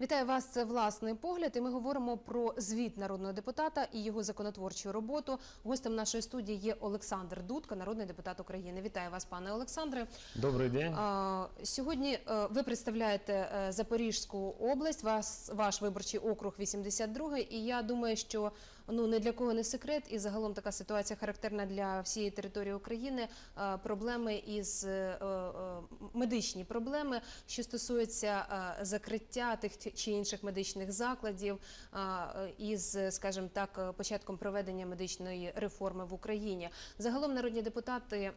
Вітаю вас. Це власний погляд. І ми говоримо про звіт народного депутата і його законотворчу роботу. Гостем нашої студії є Олександр Дудка, народний депутат України. Вітаю вас, пане Олександре. Добрий день. Сьогодні е, ви представляєте е, Запорізьку область, вас ваш виборчий округ 82 і я думаю, що ну не для кого не секрет, і загалом така ситуація характерна для всієї території України. е, Проблеми із медичні проблеми, що стосуються закриття тих чи інших медичних закладів, е, із, скажімо так, е, початком проведення медичної реформи в Україні. Загалом народні депутати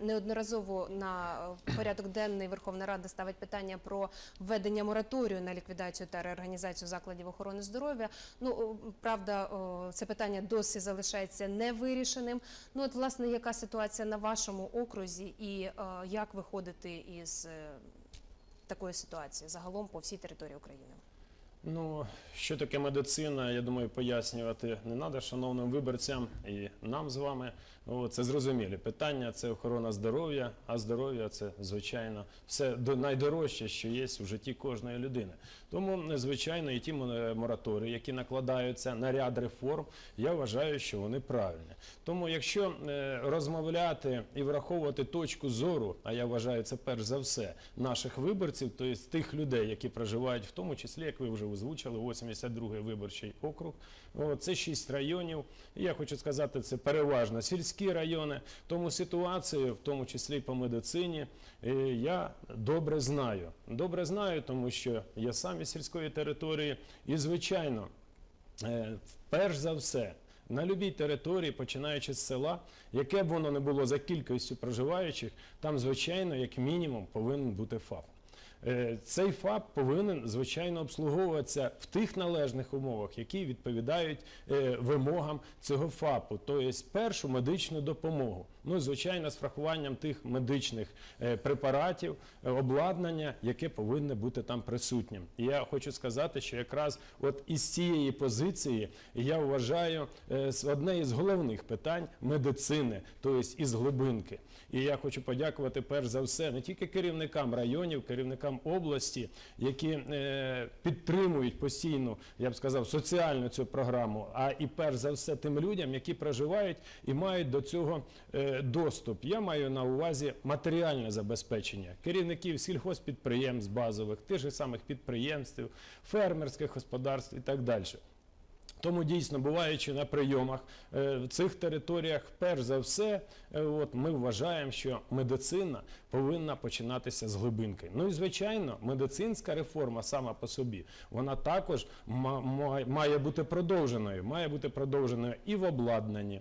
неодноразово на е, порядок денний Верховна Рада ставить питання про введення мораторію на ліквідацію та реорганізацію закладів охорони здоров'я. Ну правда, це питання досі залишається невирішеним. Ну от власне, яка ситуація на вашому окрузі, і як виходити із такої ситуації загалом по всій території України? Ну, що таке медицина, я думаю, пояснювати не треба шановним виборцям і нам з вами. О, Це зрозумілі питання, це охорона здоров'я, а здоров'я це, звичайно, все до- найдорожче, що є в житті кожної людини. Тому, звичайно, і ті мо- мораторії, які накладаються на ряд реформ, я вважаю, що вони правильні. Тому, якщо е, розмовляти і враховувати точку зору, а я вважаю це перш за все, наших виборців, тобто тих людей, які проживають, в тому числі, як ви вже озвучили, 82-й виборчий округ. О, це шість районів. Я хочу сказати, це переважно сільські райони. Тому ситуацію, в тому числі по медицині, е, я добре знаю. Добре знаю, тому що я сам із сільської території, і звичайно. Е, Перш за все, на любій території, починаючи з села, яке б воно не було за кількістю проживаючих, там, звичайно, як мінімум, повинен бути ФАП. Е, Цей ФАП повинен, звичайно, обслуговуватися в тих належних умовах, які відповідають е, вимогам цього ФАПу, тобто першу медичну допомогу. Ну, і, звичайно, з врахуванням тих медичних е, препаратів, е, обладнання, яке повинне бути там присутнім. І я хочу сказати, що якраз от із цієї позиції я вважаю е, одне із головних питань медицини, тобто із глибинки. І я хочу подякувати перш за все не тільки керівникам районів, керівникам області, які підтримують постійно, я б сказав, соціальну цю програму, а і перш за все тим людям, які проживають і мають до цього доступ. Я маю на увазі матеріальне забезпечення керівників сільхозпідприємств базових, тих же самих підприємств, фермерських господарств і так далі. Тому дійсно, буваючи на прийомах е, в цих територіях, перш за все, е, от ми вважаємо, що медицина повинна починатися з глибинки. Ну і звичайно, медицинська реформа сама по собі, вона також ма- ма- має бути продовженою. Має бути продовженою і в обладнанні,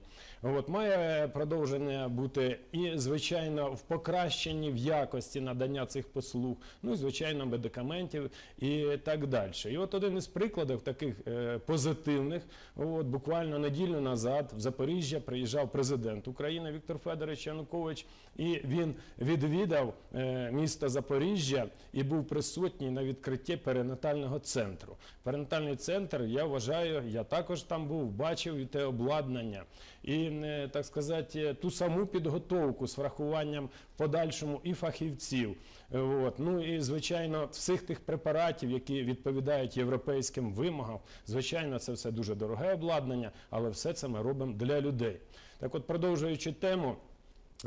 от має продовження бути і звичайно в покращенні в якості надання цих послуг, ну і звичайно медикаментів і так далі. І от один із прикладів таких е, позитивних, от буквально неділю назад в Запоріжжя приїжджав президент України Віктор Федорович Янукович, і він відвідав е, місто Запоріжжя і був присутній на відкритті перинатального центру. Перинатальний центр, я вважаю, я також там був, бачив і те обладнання, і так сказати, ту саму підготовку з врахуванням в подальшому і фахівців. Е, От. Ну і звичайно, всіх тих препаратів, які відповідають європейським вимогам, звичайно, це все дуже дороге обладнання, але все це ми робимо для людей. Так от, продовжуючи тему.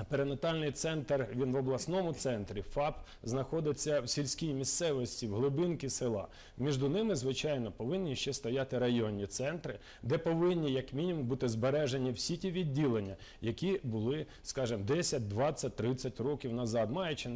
Перинатальний центр, він в обласному центрі, ФАП, знаходиться в сільській місцевості, в глибинки села. Між ними, звичайно, повинні ще стояти районні центри, де повинні, як мінімум, бути збережені всі ті відділення, які були, скажімо, 10, 20, 30 років назад, маючи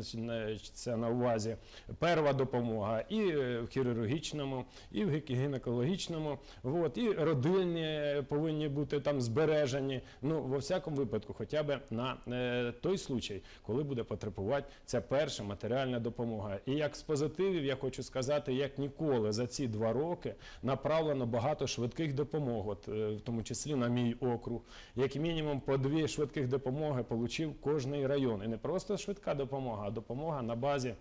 це на увазі перша допомога і е, в хірургічному, і в гі- гінекологічному, от, і родильні повинні бути там збережені. Ну, во всякому випадку, хоча б на е, той случай, коли буде потребувати ця перша матеріальна допомога. І як з позитивів я хочу сказати, як ніколи за ці два роки направлено багато швидких допомог, от, е, в тому числі на мій округ. Як мінімум по дві швидких допомоги отримав кожний район. І не просто швидка допомога, а допомога на базі.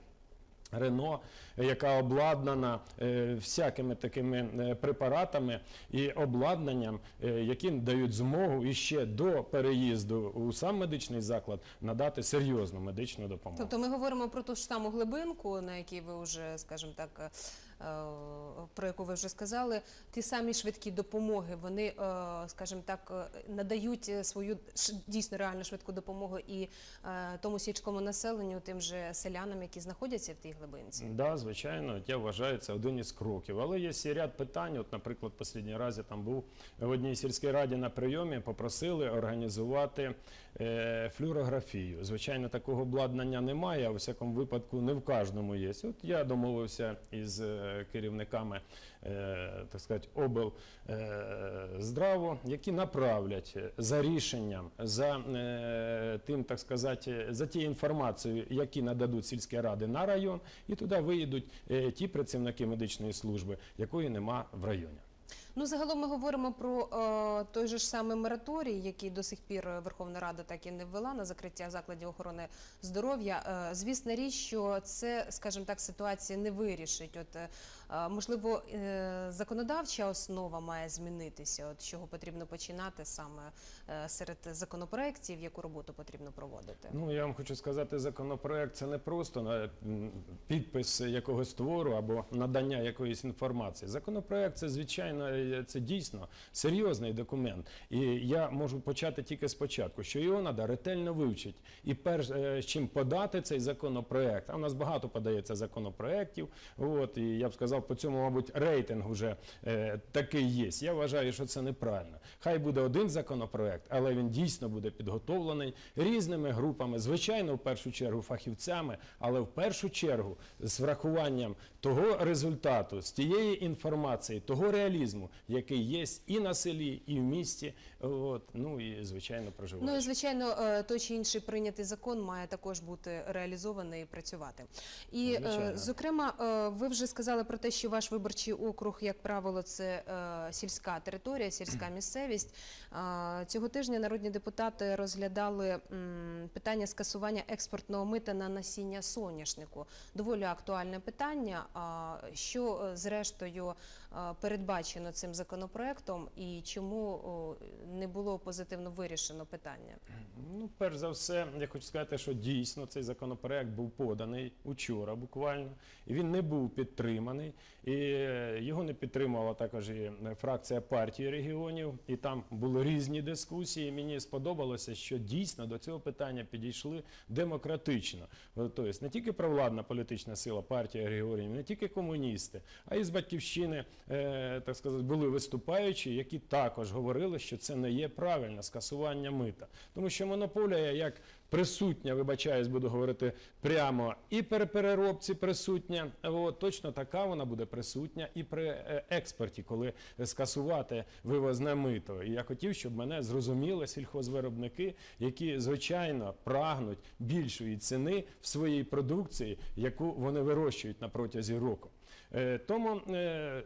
Рено, яка обладнана е, всякими такими е, препаратами і обладнанням, е, які дають змогу іще до переїзду у сам медичний заклад надати серйозну медичну допомогу. Тобто ми говоримо про ту ж саму глибинку, на якій ви вже, скажімо так, про яку ви вже сказали, ті самі швидкі допомоги, вони, е, скажімо так, е, надають е, свою дійсно реально швидку допомогу і е, тому сільському населенню, тим же селянам, які знаходяться в тій глибинці. Да, звичайно, я вважаю, це один із кроків. Але є ще ряд питань. От, наприклад, останній раз я там був в одній сільській раді на прийомі, попросили організувати е, флюорографію. Звичайно, такого обладнання немає, а у всякому випадку не в кожному є. От я домовився із е, керівниками, е, так сказати, обл е, які направлять за рішенням, за е, тим, так сказати, за тією інформацією, які нададуть сільські ради на район, і туди виїдуть е, ті працівники медичної служби, якої нема в районі. Ну, загалом ми говоримо про е, той же ж самий мораторій, який до сих пір Верховна Рада так і не ввела на закриття закладів охорони здоров'я. Е, звісна річ, що це, скажімо так, ситуація не вирішить. От е, можливо, е, законодавча основа має змінитися. От чого потрібно починати саме е, серед законопроєктів, яку роботу потрібно проводити. Ну я вам хочу сказати, законопроект це не просто підпис якогось твору або надання якоїсь інформації. Законопроект це звичайно е, це дійсно серйозний документ. І я можу почати тільки спочатку, що його треба ретельно вивчити. І перш е, чим подати цей законопроект, а у нас багато подається законопроектів. От і я б сказав, по цьому, мабуть, рейтинг вже е, такий є. Я вважаю, що це неправильно. Хай буде один законопроект, але він дійсно буде підготовлений різними групами, звичайно, в першу чергу фахівцями, але в першу чергу з врахуванням того результату, з тієї інформації, того реалізму, який є і на селі, і в місті. От, ну і звичайно проживає. Ну і звичайно, е, той чи інший прийнятий закон має також бути реалізований і працювати. І е, Звичайно. зокрема, е, ви вже сказали про те, що ваш виборчий округ, як правило, це е, сільська територія, сільська місцевість. Е, Цього тижня народні депутати розглядали м, питання скасування експортного мита на насіння соняшнику. Доволі актуальне питання. А Що е, зрештою е, передбачено цим законопроектом, і чому о, не було позитивно вирішено питання? Ну, перш за все, я хочу сказати, що дійсно цей законопроект був поданий учора буквально, і він не був підтриманий. І е, його не підтримувала також і е, фракція партії регіонів. І там були різні дискусії. Мені сподобалося, що дійсно до цього питання підійшли демократично. Тобто не тільки провладна політична сила партія регіонів, не тільки комуністи, а і з батьківщини, так сказати, були виступаючі, які також говорили, що це не є правильне скасування мита. Тому що монополія як присутня, вибачаюсь, буду говорити прямо, і при переробці присутня, от, точно така вона буде присутня і при е, експорті, коли скасувати вивозне мито. І я хотів, щоб мене зрозуміли сільхозвиробники, які звичайно прагнуть більшої ціни в своїй продукції, яку вони вирощують на протязі року. Е, Тому е,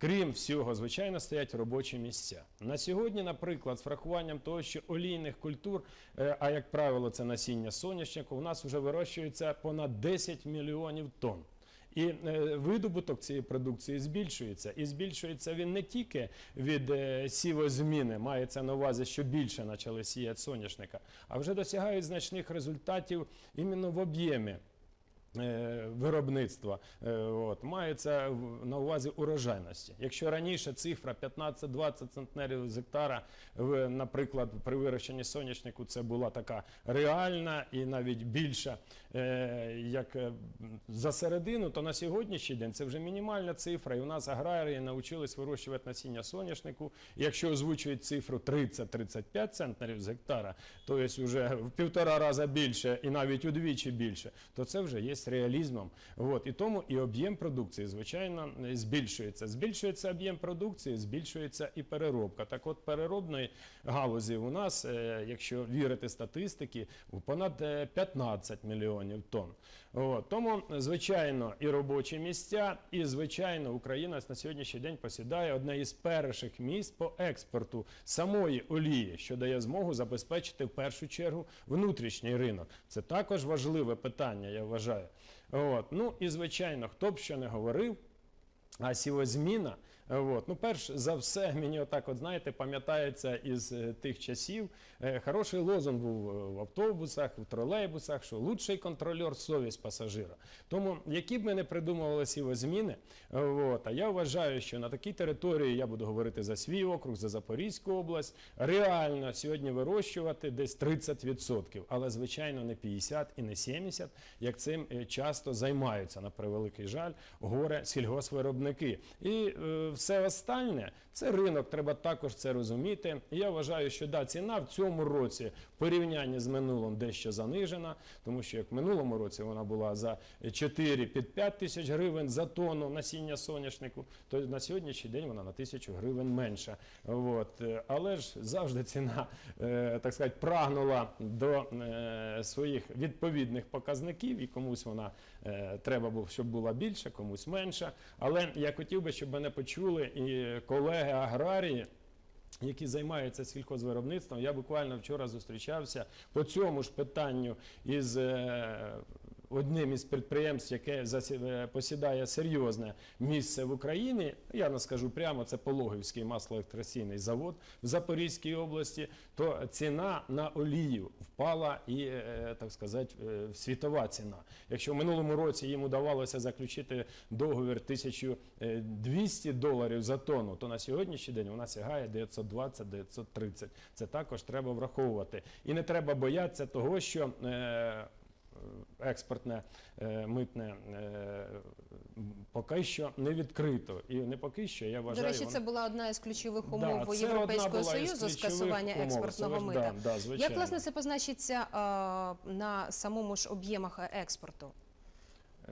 Крім всього, звичайно, стоять робочі місця. На сьогодні, наприклад, з врахуванням того, що олійних культур, е, а як правило, це насіння соняшнику, у нас вже вирощується понад 10 мільйонів тонн. І е, видобуток цієї продукції збільшується. І збільшується він не тільки від е, сівозміни, мається на увазі, що більше почали сіяти соняшника, а вже досягають значних результатів іменно в об'ємі. Е, Виробництва Е, от, мається на увазі урожайності. Якщо раніше цифра 15-20 центнерів з гектара, наприклад, при вирощенні соняшнику це була така реальна і навіть більша, е, як за середину, то на сьогоднішній день це вже мінімальна цифра. І у нас аграрії навчились вирощувати насіння соняшнику. Якщо озвучують цифру 30-35 центнерів з гектара, то є вже в півтора рази більше і навіть удвічі більше, то це вже є реалізмом. От. І тому і об'єм продукції, звичайно, збільшується. Збільшується об'єм продукції, збільшується і переробка. Так от переробної галузі у нас, е, якщо вірити статистики, понад е, 15 мільйонів тонн. От. Тому, звичайно, і робочі місця, і звичайно, Україна на сьогоднішній день посідає одне із перших місць по експорту самої олії, що дає змогу забезпечити в першу чергу внутрішній ринок. Це також важливе питання, я вважаю. От. Ну і звичайно, хто б що не говорив, а сівозміна От. Ну, перш за все, мені отак, от знаєте, пам'ятається із е, тих часів. е, Хороший лозунг був е, в автобусах, в тролейбусах, що лучший контролер совість пасажира. Тому, які б ми не придумували сівозміни, от, а я вважаю, що на такій території я буду говорити за свій округ, за Запорізьку область, реально сьогодні вирощувати десь 30%, але звичайно не 50 і не 70, як цим часто займаються на превеликий жаль горе сільгоспвиробники. І е, все останнє це ринок. Треба також це розуміти. Я вважаю, що да, ціна в цьому році в порівнянні з минулим дещо занижена, тому що як в минулому році вона була за 4 під 5 тисяч гривень за тонну насіння соняшнику, то на сьогоднішній день вона на тисячу гривень менша. От. Е, Але ж завжди ціна, е, так сказати, прагнула до е, своїх відповідних показників, і комусь вона треба було, щоб була більша, комусь менша. Але я хотів би, щоб мене почули і колеги аграрії. Які займаються сільхозвиробництвом, я буквально вчора зустрічався по цьому ж питанню із е, одним із підприємств, яке е, посідає серйозне місце в Україні. Я не скажу прямо, це Пологівський маслоелектроційний завод в Запорізькій області. То ціна на олію впала і, е, так сказати, е, світова ціна. Якщо в минулому році їм удавалося заключити договір 1200 доларів за тонну, то на сьогоднішній день вона сягає 920-930. Це також треба враховувати. І не треба боятися того, що е, експортне е, митне е, поки що не відкрито. І не поки що, я вважаю, До речі, це була одна із ключових умов да, Європейського Союзу скасування умов. експортного мита. Да, да. Як власне це позначиться а, на самому ж об'ємах експорту?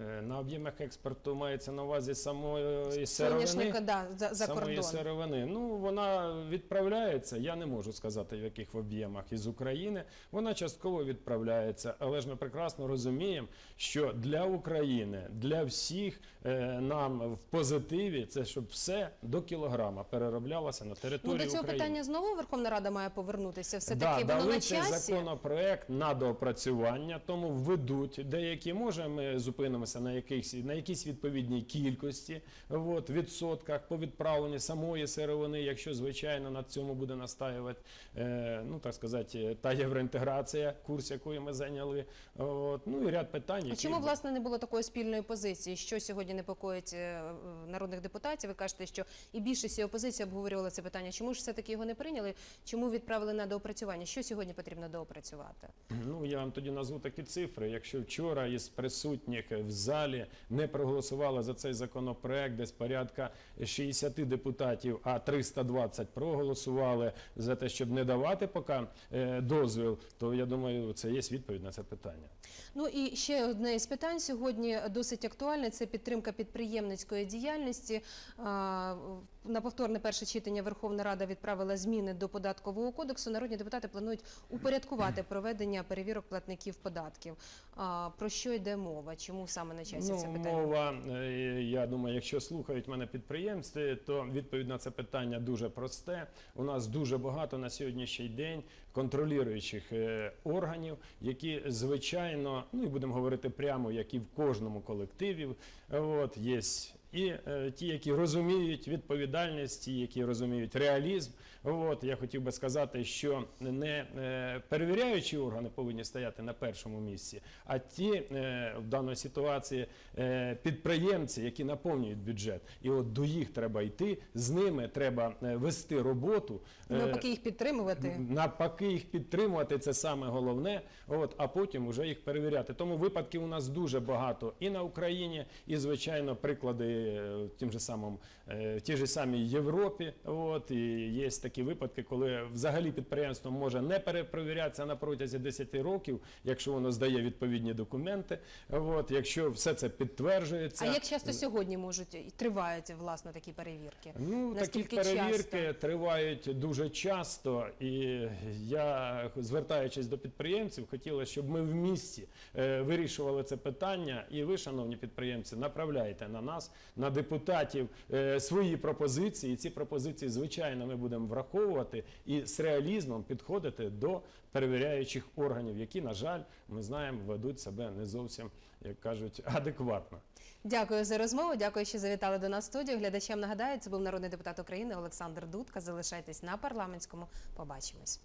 Е, На об'ємах експорту мається на увазі самої сировини. Да, за, за самої сировини. Ну, вона відправляється. Я не можу сказати, в яких об'ємах із України. Вона частково відправляється, але ж ми прекрасно розуміємо, що для України, для всіх е, нам в позитиві це щоб все до кілограма перероблялося на Ну, до цього України. питання знову Верховна Рада має повернутися. Все Да, таки воно на часі. законопроект на доопрацювання, тому введуть деякі. Може, ми зупинимося на якихось на якійсь відповідній кількості, от, відсотках по відправленні самої сировини, якщо звичайно на цьому буде настаювати, е, ну так сказати, та євроінтеграція, курс якої ми зайняли. От, ну і ряд питань. А які чому власне не було такої спільної позиції? Що сьогодні непокоїть е, народних депутатів? Ви кажете, що і більшість і опозиція обговорювала це питання. Чому ж все таки його не прийняли? Чому відправили на доопрацювання? Що сьогодні потрібно доопрацювати? Ну, я вам тоді назву такі цифри. Якщо вчора із присутніх в залі не проголосували за цей законопроект, десь порядка 60 депутатів, а 320 проголосували за те, щоб не давати поки е, дозвіл, то я думаю, це є відповідь на це питання. Ну і ще одне із питань сьогодні досить актуальне. Це підтримка підприємницької діяльності. На повторне перше читання Верховна Рада відправила зміни до податкового кодексу. Народні депутати планують упорядкувати проведення перевірок платників податків. А, Про що йде мова? Чому саме на часі це Ну, питання? мова, е, я думаю, якщо слухають мене підприємці, то відповідь на це питання дуже просте. У нас дуже багато на сьогоднішній день контролюючих е, органів, які звичайно, ну і будемо говорити прямо, як і в кожному колективі, от є. І е, ті, які розуміють відповідальність, ті, які розуміють реалізм. От я хотів би сказати, що не е, перевіряючі органи повинні стояти на першому місці, а ті е, в даній ситуації е, підприємці, які наповнюють бюджет. І от до їх треба йти, з ними треба е, вести роботу. е, Навпаки, їх підтримувати. Навпаки, їх підтримувати це саме головне. От а потім вже їх перевіряти. Тому випадків у нас дуже багато і на Україні, і звичайно, приклади е, в тим же самому е, в тій же самій Європі. От і є такі випадки, коли взагалі підприємство може не перепровірятися на протязі 10 років, якщо воно здає відповідні документи. От якщо все це підтверджується. А як часто сьогодні можуть і тривають власне такі перевірки? Ну, такі перевірки часто? тривають дуже часто, і я, звертаючись до підприємців, хотіла, щоб ми в місті е, вирішували це питання. І ви, шановні підприємці, направляйте на нас на депутатів е, свої пропозиції. І ці пропозиції, звичайно, ми будемо враховувати і з реалізмом підходити до перевіряючих органів, які, на жаль, ми знаємо, ведуть себе не зовсім, як кажуть, адекватно. Дякую за розмову. Дякую, що завітали до нас в студію. Глядачам нагадаю, це був народний депутат України Олександр Дудка. Залишайтесь на парламентському. Побачимось.